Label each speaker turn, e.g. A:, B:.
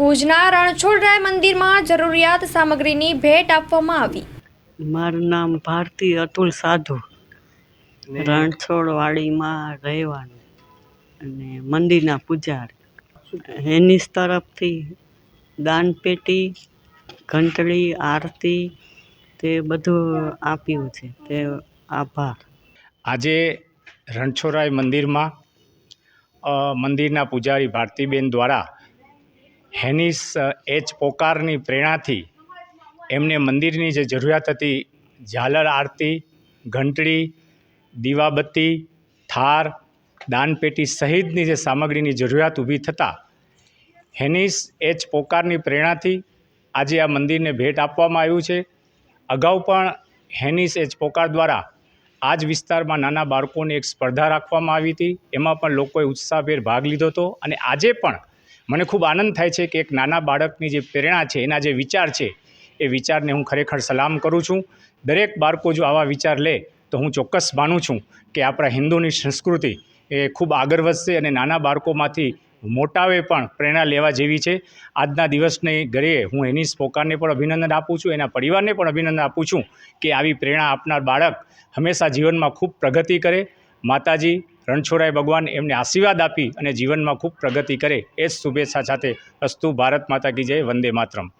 A: ભુજના રણછોડરાય મંદિરમાં જરૂરિયાત સામગ્રીની ભેટ આપવામાં આવી.
B: મારું નામ ભારતી અતુલ સાધુ. રણછોડવાડીમાં રહેવાનું અને મંદિરના પૂજારી. એની તરફથી દાનપેટી ઘંટડી આરતી તે બધું આપ્યું છે. તે આભાર.
C: આજે રણછોડરાય મંદિરમાં મંદિરના પૂજારી ભારતીબેન દ્વારા હેનિસ એચ પોકારની પ્રેરણાથી એમને મંદિરની જે જરૂરિયાત હતી, ઝાલર આરતી, ઘંટડી, દીવાબત્તી, થાર, દાનપેટી સહિતની જે સામગ્રીની જરૂરિયાત ઊભી થતાં હેનિસ, એચ પોકારની પ્રેરણાથી આજે આ મંદિરને ભેટ આપવામાં આવ્યું છે. અગાઉ પણ હેનિસ, એચ પોકાર દ્વારા આ જ વિસ્તારમાં નાના બાળકોની એક સ્પર્ધા રાખવામાં આવી હતી. એમાં પણ લોકોએ ઉત્સાહભેર ભાગ લીધો હતો અને આજે પણ મને ખૂબ આનંદ થાય છે કે એક નાના બાળકની જે પ્રેરણા છે, એના જે વિચાર છે, એ વિચારને હું ખરેખર સલામ કરું છું. દરેક બાળકો જો આવા વિચાર લે, તો હું ચોક્કસ માનું છું કે આપણા હિન્દુની સંસ્કૃતિ એ ખૂબ આગળ વધશે અને નાના બાળકોમાંથી મોટાવે પણ પ્રેરણા લેવા જેવી છે. આજના દિવસને ઘરે હું એની સ્પોકારને પણ અભિનંદન આપું છું, એના પરિવારને પણ અભિનંદન આપું છું કે આવી પ્રેરણા આપનાર બાળક હંમેશા જીવનમાં ખૂબ પ્રગતિ કરે. માતાજી રણછોડરાય ભગવાન એમને આશીર્વાદ આપી અને જીવનમાં ખૂબ પ્રગતિ કરે એ જ શુભેચ્છા સાથે અસ્તુ ભારત માતા કી જય વંદે માતરમ.